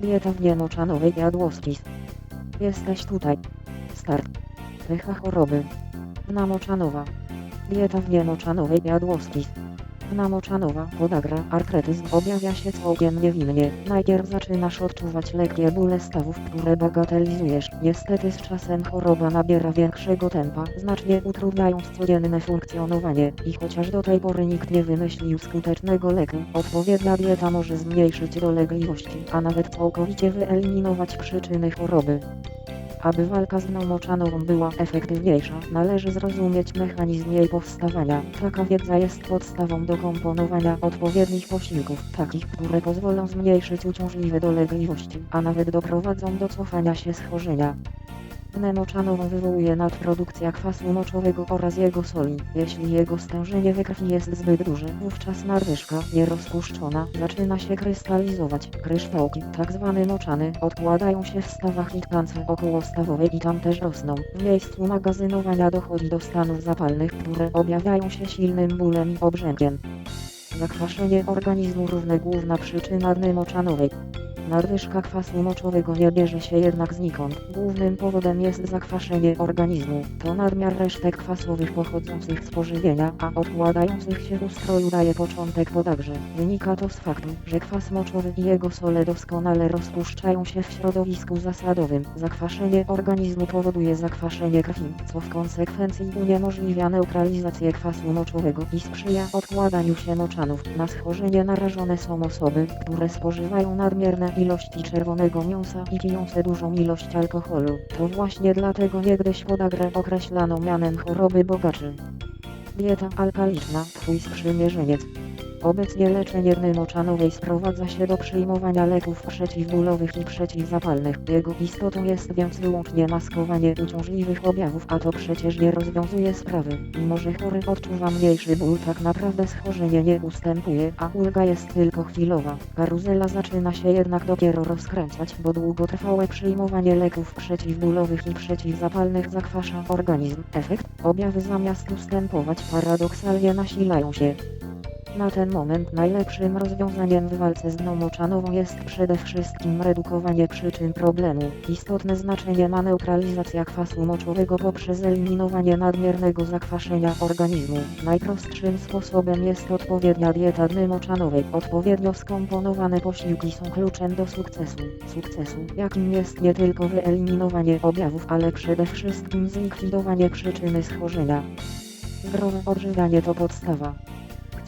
Dieta w niemoczanowej jadłoskis. Jesteś tutaj. Start. Pycha choroby. Namoczanowa. Dieta w niemoczanowej jadłoskis. Namoczanowa podagra artretyzm objawia się całkiem niewinnie. Najpierw zaczynasz odczuwać lekkie bóle stawów, które bagatelizujesz. Niestety z czasem choroba nabiera większego tempa, znacznie utrudniając codzienne funkcjonowanie. I chociaż do tej pory nikt nie wymyślił skutecznego leku, odpowiednia dieta może zmniejszyć dolegliwości, a nawet całkowicie wyeliminować przyczyny choroby. Aby walka z pneumoczanową była efektywniejsza, należy zrozumieć mechanizm jej powstawania. Taka wiedza jest podstawą do komponowania odpowiednich posiłków, takich, które pozwolą zmniejszyć uciążliwe dolegliwości, a nawet doprowadzą do cofania się schorzenia. Pneumoczanową wywołuje nadprodukcja kwasu moczowego oraz jego soli. Jeśli jego stężenie we krwi jest zbyt duże, wówczas narwyżka, nierozpuszczona, zaczyna się krystalizować. Kryształki, tak zwane moczany, odkładają się w stawach i tkance okołostawowej i tam też rosną. W miejscu magazynowania dochodzi do stanów zapalnych, które objawiają się silnym bólem i obrzękiem. Zakwaszenie organizmu równe główna przyczyna pneumoczanowej. Nadwyżka kwasu moczowego nie bierze się jednak znikąd. Głównym powodem jest zakwaszenie organizmu. To nadmiar resztek kwasowych pochodzących z pożywienia, a odkładających się w ustroju daje początek podagrze. Wynika to z faktu, że kwas moczowy i jego sole doskonale rozpuszczają się w środowisku zasadowym. Zakwaszenie organizmu powoduje zakwaszenie krwi, co w konsekwencji uniemożliwia neutralizację kwasu moczowego i sprzyja odkładaniu się moczanów. Na schorzenie narażone są osoby, które spożywają nadmierne ilości czerwonego mięsa i pijące dużą ilość alkoholu. To właśnie dlatego niegdyś podagrę określano mianem choroby bogaczy. Dieta alkaliczna, twój sprzymierzeniec. Obecnie leczenie pneumoczanowej sprowadza się do przyjmowania leków przeciwbólowych i przeciwzapalnych. Jego istotą jest więc wyłącznie maskowanie uciążliwych objawów, a to przecież nie rozwiązuje sprawy. Mimo, że chory odczuwa mniejszy ból, tak naprawdę schorzenie nie ustępuje, a ulga jest tylko chwilowa. Karuzela zaczyna się jednak dopiero rozkręcać, bo długotrwałe przyjmowanie leków przeciwbólowych i przeciwzapalnych zakwasza organizm. Efekt? Objawy zamiast ustępować paradoksalnie nasilają się. Na ten moment najlepszym rozwiązaniem w walce z pneumoczanową jest przede wszystkim redukowanie przyczyn problemu. Istotne znaczenie ma neutralizacja kwasu moczowego poprzez eliminowanie nadmiernego zakwaszenia organizmu. Najprostszym sposobem jest odpowiednia dieta pneumoczanowej. Odpowiednio skomponowane posiłki są kluczem do sukcesu. Sukcesu, jakim jest nie tylko wyeliminowanie objawów, ale przede wszystkim zlikwidowanie przyczyny schorzenia. Zdrowe odżywianie to podstawa.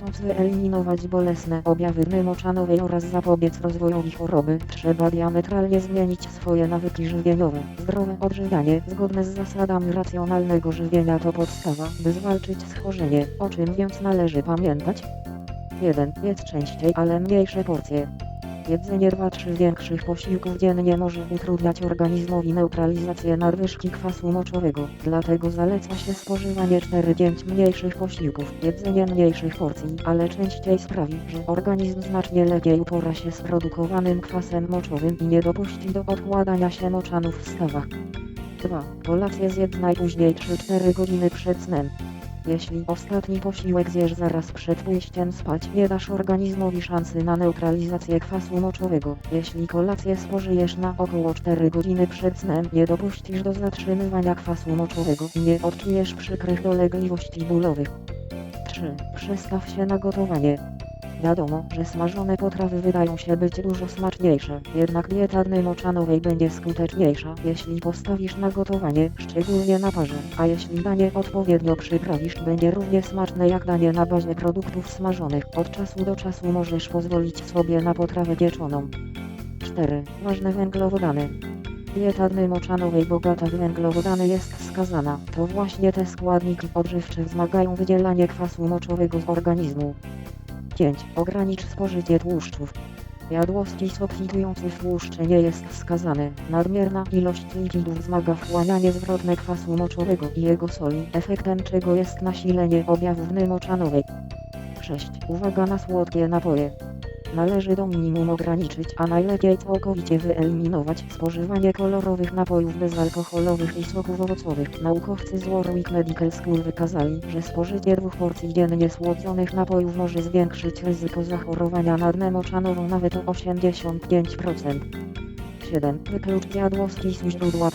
Chcąc wyeliminować bolesne objawy pneumoczanowej oraz zapobiec rozwojowi choroby, trzeba diametralnie zmienić swoje nawyki żywieniowe. Zdrowe odżywianie, zgodne z zasadami racjonalnego żywienia to podstawa, by zwalczyć schorzenie. O czym więc należy pamiętać? 1. Jedz częściej, ale mniejsze porcje. Jedzenie 2-3 większych posiłków dziennie może utrudniać organizmowi neutralizację nadwyżki kwasu moczowego, dlatego zaleca się spożywanie 4-5 mniejszych posiłków. Jedzenie mniejszych porcji, ale częściej sprawi, że organizm znacznie lepiej upora się z produkowanym kwasem moczowym i nie dopuści do odkładania się moczanów w stawach. 2. Kolację zjedz najpóźniej 3-4 godziny przed snem. Jeśli ostatni posiłek zjesz zaraz przed pójściem spać, nie dasz organizmowi szansy na neutralizację kwasu moczowego. Jeśli kolację spożyjesz na około 4 godziny przed snem, nie dopuścisz do zatrzymywania kwasu moczowego i nie odczujesz przykrych dolegliwości bólowych. 3. Przestaw się na gotowanie. Wiadomo, że smażone potrawy wydają się być dużo smaczniejsze, jednak dieta pneumoczanowej będzie skuteczniejsza, jeśli postawisz na gotowanie, szczególnie na parze, a jeśli danie odpowiednio przyprawisz, będzie równie smaczne jak danie na bazie produktów smażonych. Od czasu do czasu możesz pozwolić sobie na potrawę pieczoną. 4. Ważne węglowodany. Dieta pneumoczanowej bogata w węglowodany jest wskazana. To właśnie te składniki odżywcze wzmagają wydzielanie kwasu moczowego z organizmu. 5. Ogranicz spożycie tłuszczów. Jadłoskis obfitujący w tłuszcze nie jest wskazany. Nadmierna ilość lipidów wzmaga wchłanianie zwrotne kwasu moczowego i jego soli, efektem czego jest nasilenie objawów pneumoczanowej. 6. Uwaga na słodkie napoje. Należy do minimum ograniczyć, a najlepiej całkowicie wyeliminować spożywanie kolorowych napojów bezalkoholowych i soków owocowych. Naukowcy z Warwick Medical School wykazali, że spożycie dwóch porcji dziennie słodzonych napojów może zwiększyć ryzyko zachorowania na dnę moczanową nawet o 85%. 7. Wyklucz jadłoski z źródła.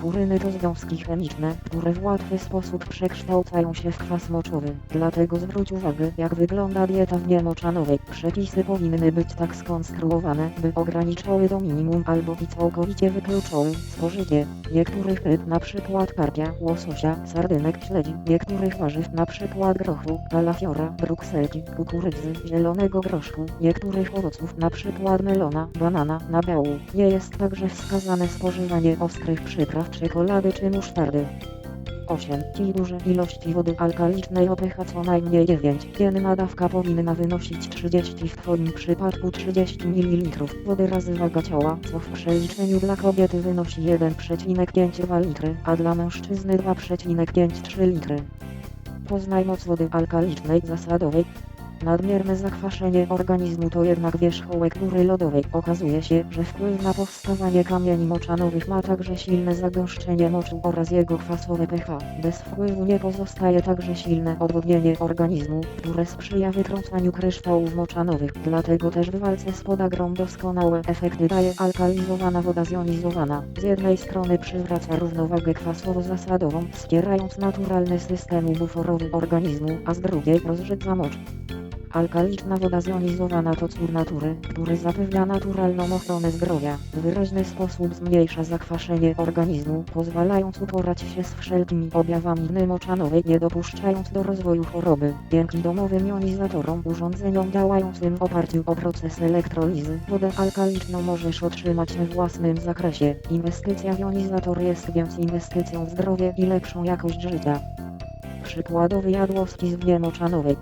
Puryny to związki chemiczne, które w łatwy sposób przekształcają się w kwas moczowy. Dlatego zwróć uwagę, jak wygląda dieta w niemoczanowej. Przepisy powinny być tak skonstruowane, by ograniczały do minimum albo i całkowicie wykluczały spożycie niektórych ryb, np. karpia, łososia, sardynek, śledzi, niektórych warzyw, np. grochu, kalafiora, brukselki, kukurydzy, zielonego groszku, niektórych owoców, np. melona, banana, nabiału. Nie jest także wskazane spożywanie ostrych przypraw, czekolady czy musztardy. 8. Ci duże ilości wody alkalicznej o pH co najmniej 9. Dzienna dawka powinna wynosić 30 w Twoim przypadku 30 ml wody razy waga ciała, co w przeliczeniu dla kobiety wynosi 1,5 litry, a dla mężczyzny 2,53 litry. Poznaj moc wody alkalicznej zasadowej. Nadmierne zakwaszenie organizmu to jednak wierzchołek góry lodowej. Okazuje się, że wpływ na powstawanie kamieni moczanowych ma także silne zagęszczenie moczu oraz jego kwasowe pH. Bez wpływu nie pozostaje także silne odwodnienie organizmu, które sprzyja wytrącaniu kryształów moczanowych. Dlatego też w walce z podagrą doskonałe efekty daje alkalizowana woda zjonizowana. Z jednej strony przywraca równowagę kwasowo-zasadową, wspierając naturalny system buforowy organizmu, a z drugiej rozrzedza mocz. Alkaliczna woda zjonizowana to cud natury, który zapewnia naturalną ochronę zdrowia. W wyraźny sposób zmniejsza zakwaszenie organizmu, pozwalając uporać się z wszelkimi objawami dny moczanowej, nie dopuszczając do rozwoju choroby. Dzięki domowym jonizatorom, urządzeniom działającym w oparciu o proces elektrolizy, wodę alkaliczną możesz otrzymać we własnym zakresie. Inwestycja w jonizator jest więc inwestycją w zdrowie i lepszą jakość życia. Przykładowy jadłoski z dnie moczanowej.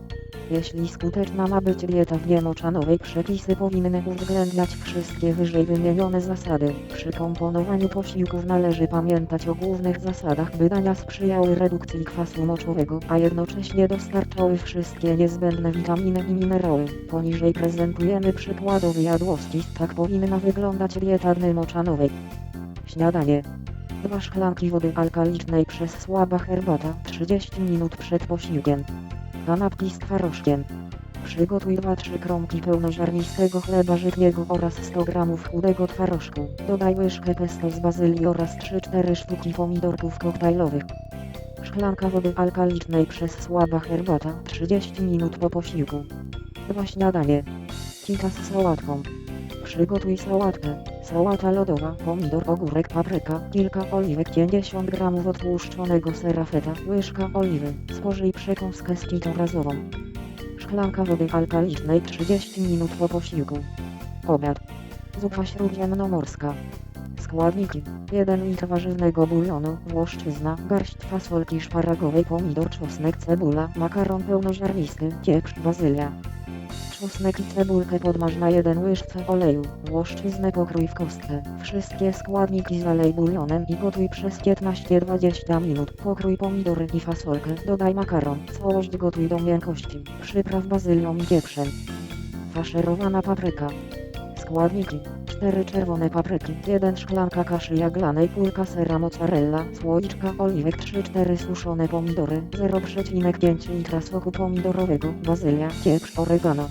Jeśli skuteczna ma być dieta w niemoczanowej, przepisy powinny uwzględniać wszystkie wyżej wymienione zasady. Przy komponowaniu posiłków należy pamiętać o głównych zasadach, by dania sprzyjały redukcji kwasu moczowego, a jednocześnie dostarczały wszystkie niezbędne witaminy i minerały. Poniżej prezentujemy przykładowy jadłoski, tak powinna wyglądać dieta dny moczanowej. Śniadanie. Dwa szklanki wody alkalicznej przez słaba herbata 30 minut przed posiłkiem. Kanapki z twarożkiem. Przygotuj 2-3 kromki pełnoziarnistego chleba żytniego oraz 100 g chudego twarożku. Dodaj łyżkę pesto z bazylii oraz 3-4 sztuki pomidorków koktajlowych. Szklanka wody alkalicznej przez słaba herbata 30 minut po posiłku. 2 śniadanie. Kika z sałatką. Przygotuj sałatkę. Sałata lodowa, pomidor, ogórek, papryka, kilka oliwek, 50 g odtłuszczonego sera feta, łyżka oliwy. Spożyj przekąskę z kitorazową. Szklanka wody alkalicznej 30 minut po posiłku. Obiad. Zupa śródziemnomorska. Składniki. 1 litr warzywnego bulionu, włoszczyzna, garść fasolki szparagowej, pomidor, czosnek, cebula, makaron pełnoziarnisty, pieprz, bazylia. Czosnek i cebulkę podmaż na jeden łyżce oleju. Włoszczyznę pokrój w kostkę. Wszystkie składniki zalej bulionem i gotuj przez 15-20 minut. Pokrój pomidory i fasolkę. Dodaj makaron. Całość gotuj do miękkości. Przypraw bazylią i pieprzem. Faszerowana papryka. Składniki. 4 czerwone papryki, 1 szklanka kaszy jaglanej, kulka sera mozzarella, słoiczka oliwek, 3-4 suszone pomidory, 0,5 litra soku pomidorowego, bazylia, pieprz, oregano.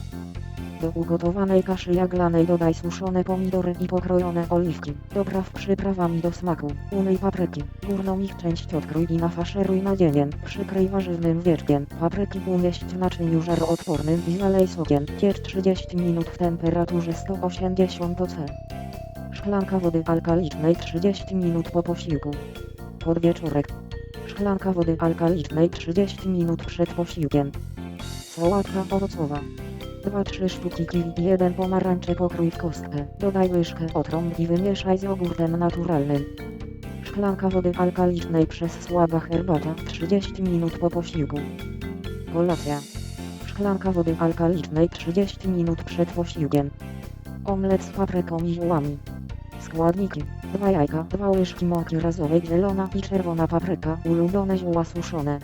Do ugotowanej kaszy jaglanej dodaj suszone pomidory i pokrojone oliwki. Dopraw przyprawami do smaku. Umyj papryki. Górną ich część odkrój i nafaszeruj nadzieniem. Przykryj warzywnym wieczkiem. Papryki umieść w naczyniu żaroodpornym i zalej sokiem. Piecz 30 minut w temperaturze 180 C. Szklanka wody alkalicznej 30 minut po posiłku. Podwieczorek. Szklanka wody alkalicznej 30 minut przed posiłkiem. Sałatka owocowa. 2-3 sztuki kiwi i 1 pomarańcze pokrój w kostkę. Dodaj łyżkę otrąb i wymieszaj z jogurtem naturalnym. Szklanka wody alkalicznej przez słaba herbata 30 minut po posiłku. Kolacja. Szklanka wody alkalicznej 30 minut przed posiłkiem. Omlet z papryką i ziołami. Składniki. 2 jajka, 2 łyżki mąki razowej, zielona i czerwona papryka, ulubione zioła suszone.